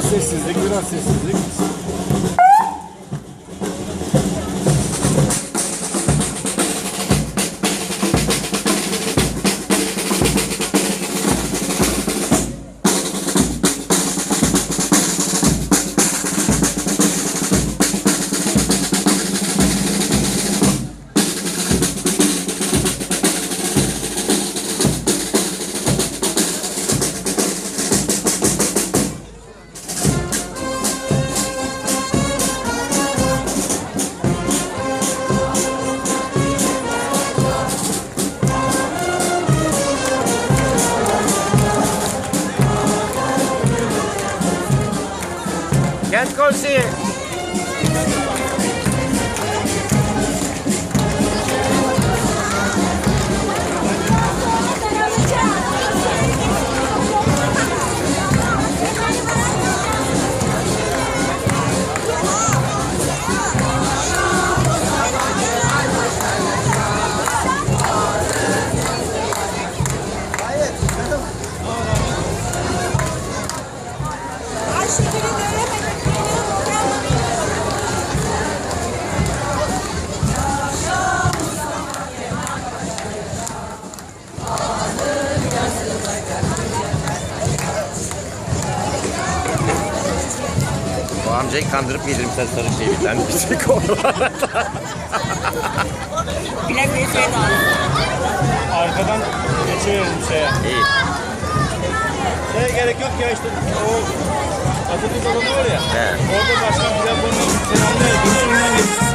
Biraz sessizlik, biraz sessizlik. Kent konseyi. Amcayı kandırıp yedirdim sen sarı şeyi bir tane bir şey kovalar. Arkadan geçiverelim şeye. İyi. Şeye gerek yok ya işte o Atatürk alanı var ya. He. Orada başkan güzel konuşuyor. Sen anlayabilirsin. Ondan geçsin.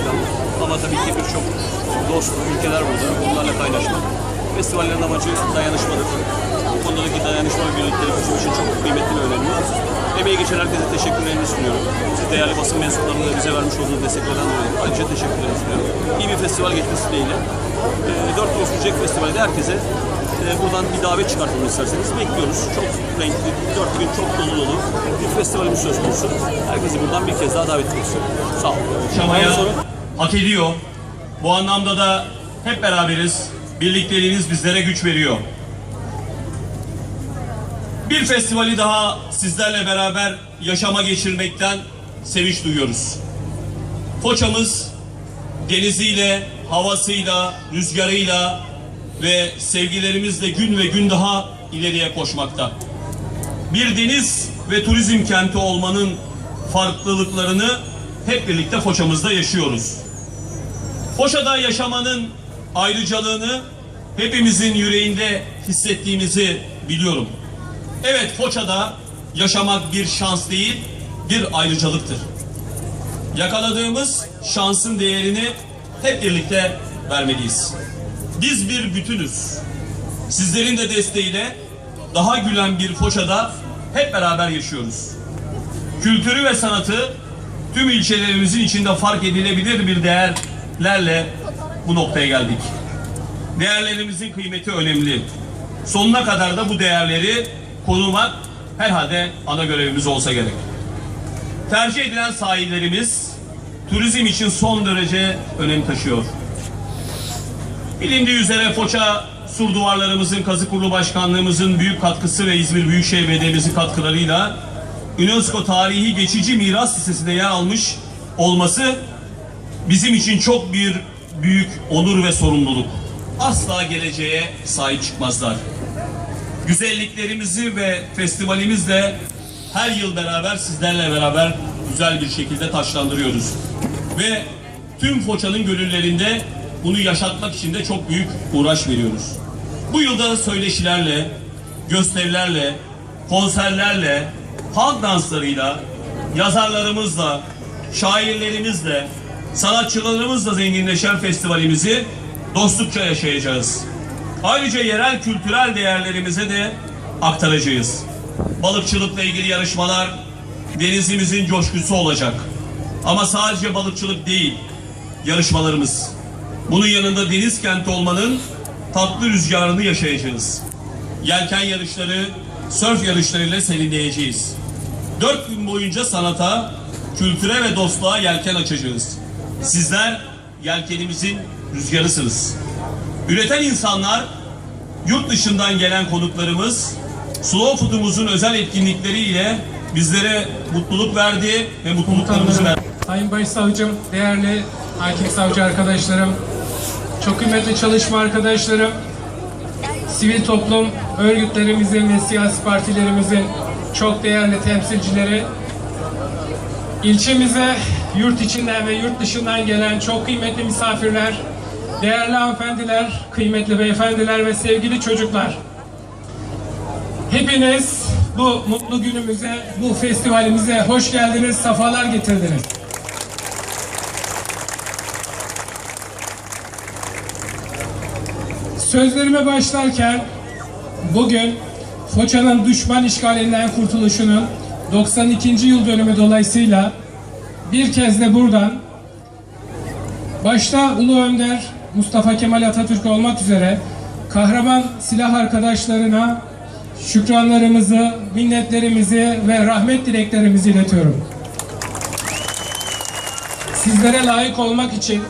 Plan. Ama tabii ki birçok dost ülkeler burada. Onlarla kaynaşmak. Festivallerin amacı dayanışmadır. Bu konudaki dayanışma ve birliktelik bizim için çok kıymetli ve önemli. Emeği geçen herkese teşekkürlerimi sunuyorum. Siz değerli basın mensuplarının da bize vermiş olduğu desteklerden dolayı ayrıca teşekkürlerimi sunuyorum. İyi bir festival geçmesi dileğiyle. E, 4 gün sürecek festivalde herkese e, buradan bir davet çıkartmamı isterseniz bekliyoruz. Çok renkli, 4 gün çok dolu dolu bir festivalimiz söz konusu. Herkesi buradan bir kez daha davet etmek istiyorum. Sağ olun. Sorun. Hak ediyor. Bu anlamda da hep beraberiz. Birlikteliğiniz bizlere güç veriyor. Bir festivali daha sizlerle beraber yaşama geçirmekten sevinç duyuyoruz. Foça'mız deniziyle, havasıyla, rüzgarıyla ve sevgilerimizle gün ve gün daha ileriye koşmakta. Bir deniz ve turizm kenti olmanın farklılıklarını hep birlikte Foça'mızda yaşıyoruz. Foça'da yaşamanın ayrıcalığını hepimizin yüreğinde hissettiğimizi biliyorum. Evet Foça'da yaşamak bir şans değil, bir ayrıcalıktır. Yakaladığımız şansın değerini hep birlikte vermeliyiz. Biz bir bütünüz. Sizlerin de desteğiyle daha gülen bir Foça'da hep beraber yaşıyoruz. Kültürü ve sanatı tüm ilçelerimizin içinde fark edilebilir bir değerlerle bu noktaya geldik. Değerlerimizin kıymeti önemli. Sonuna kadar da bu değerleri korumak herhalde ana görevimiz olsa gerek. Tercih edilen sahillerimiz turizm için son derece önem taşıyor. Bilindiği üzere Foça sur duvarlarımızın, Kazıkurlu Başkanlığımızın büyük katkısı ve İzmir Büyükşehir Belediye'mizin katkılarıyla UNESCO Tarihi Geçici Miras Listesi'nde yer almış olması bizim için çok bir büyük onur ve sorumluluk. Asla geleceğe sahip çıkmazlar. Güzelliklerimizi ve festivalimizle her yıl beraber sizlerle beraber güzel bir şekilde taşlandırıyoruz. Ve tüm Foça'nın gönüllerinde bunu yaşatmak için de çok büyük uğraş veriyoruz. Bu yılda söyleşilerle, gösterilerle, konserlerle, halk danslarıyla, yazarlarımızla, şairlerimizle, sanatçılarımızla zenginleşen festivalimizi dostlukça yaşayacağız. Ayrıca yerel kültürel değerlerimize de aktaracağız. Balıkçılıkla ilgili yarışmalar denizimizin coşkusu olacak. Ama sadece balıkçılık değil, yarışmalarımız. Bunun yanında deniz kenti olmanın tatlı rüzgarını yaşayacağız. Yelken yarışları, sörf yarışlarıyla serinleyeceğiz. Dört gün boyunca sanata, kültüre ve dostluğa yelken açacağız. Sizler yelkenimizin rüzgarısınız. Üreten insanlar, yurt dışından gelen konuklarımız, Slow Food'umuzun özel etkinlikleriyle bizlere mutluluk verdi ve mutluluklarımızı verdi. Sayın Başsavcım, değerli hakim savcı arkadaşlarım, çok kıymetli çalışma arkadaşlarım, sivil toplum örgütlerimizin ve siyasi partilerimizin çok değerli temsilcileri, ilçemize yurt içinden ve yurt dışından gelen çok kıymetli misafirler, değerli hanımefendiler, kıymetli beyefendiler ve sevgili çocuklar. Hepiniz bu mutlu günümüze, bu festivalimize hoş geldiniz, safalar getirdiniz. Sözlerime başlarken bugün Foça'nın düşman işgalinden kurtuluşunun 92. yıl dönümü dolayısıyla bir kez de buradan başta Ulu Önder Mustafa Kemal Atatürk olmak üzere kahraman silah arkadaşlarına şükranlarımızı, minnetlerimizi ve rahmet dileklerimizi iletiyorum. Sizlere layık olmak için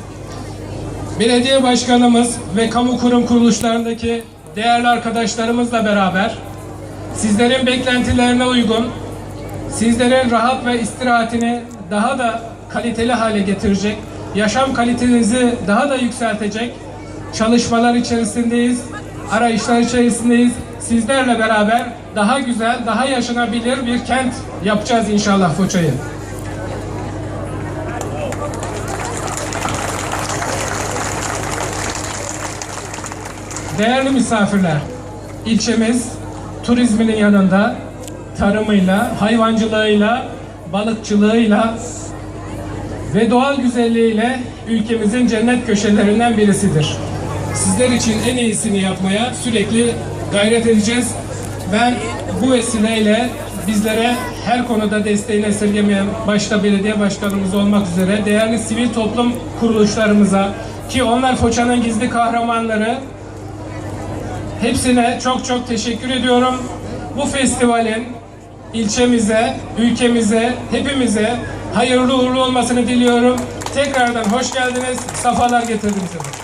belediye başkanımız ve kamu kurum kuruluşlarındaki değerli arkadaşlarımızla beraber sizlerin beklentilerine uygun, sizlerin rahat ve istirahatini daha da kaliteli hale getirecek, yaşam kalitenizi daha da yükseltecek çalışmalar içerisindeyiz, arayışlar içerisindeyiz. Sizlerle beraber daha güzel, daha yaşanabilir bir kent yapacağız inşallah Foça'yı. Değerli misafirler, ilçemiz turizminin yanında tarımıyla, hayvancılığıyla, balıkçılığıyla ve doğal güzelliğiyle ülkemizin cennet köşelerinden birisidir. Sizler için en iyisini yapmaya sürekli gayret edeceğiz. Ben bu vesileyle bizlere her konuda desteğini esirgemeyen başta belediye başkanımız olmak üzere değerli sivil toplum kuruluşlarımıza ki onlar Foça'nın gizli kahramanları Hepsine çok çok teşekkür ediyorum. Bu festivalin ilçemize, ülkemize, hepimize hayırlı uğurlu olmasını diliyorum. Tekrardan hoş geldiniz, safalar getirdiniz. efendim.